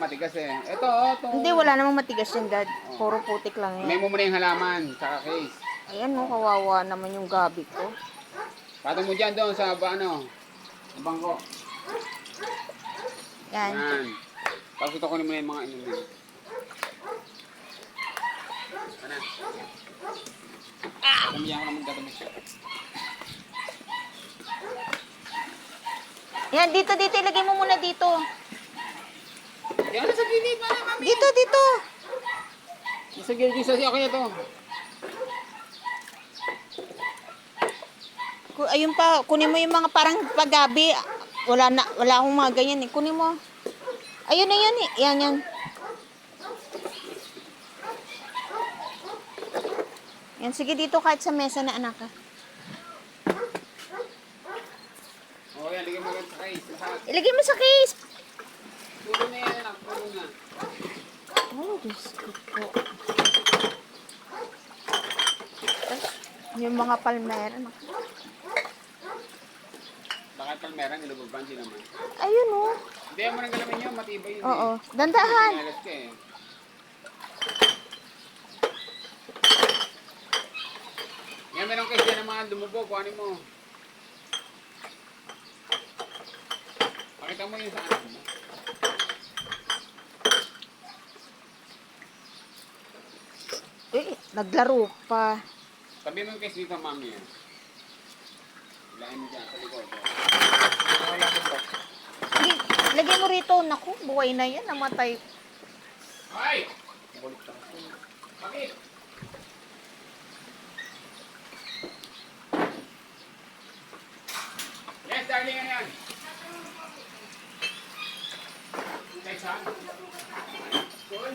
matigas eh. Ito, oh. Hindi, wala namang matigas yan, Dad. Puro putik lang May yan. mo muna yung halaman, tsaka case. Ayan, no, kawawa naman yung gabi ko. Patong mo dyan doon sa ba, ano, sa bangko. Yan. Yan. Tapos ito kunin mo na yung mga inumin. Ano? Ah! Kamiyan ko naman siya. Yan, dito, dito. Ilagay mo muna dito. Yan sa gilid, mana mami. Dito, dito. Sa gilid, sa siya kaya to. Ku- Ayun pa, kunin mo yung mga parang paggabi. Wala na, wala akong mga ganyan eh. Kunin mo. Ayun na yan eh. Yan, yan. Yan, sige dito kahit sa mesa na anak. ah. Oo, yan, ligyan mo sa case. Ilagay mo sa case. Tulo na yan, anak. Tulo na. Oh, Diyos ko po. Tapos, yung mga palmera. Bakit palmeran, ilubog hindi naman. Ayun oh. Hindi mo nang galamin yun, matibay yun Oo. eh. Dandahan. Pinalas ka eh. Yan, meron kayo dyan ng mga lumubog, kuhanin mo. Pakita mo yun sa anak mo. Eh, naglaro pa. Tabi mo case dito, mami. Ilahin mo dyan, sa likod. oh. Lagay, lagay mo rito. Naku, buhay na yan. Namatay. Ay! Balik ka kasi. Bakit? Yes, darling, ano yan? Kahit saan? Doon?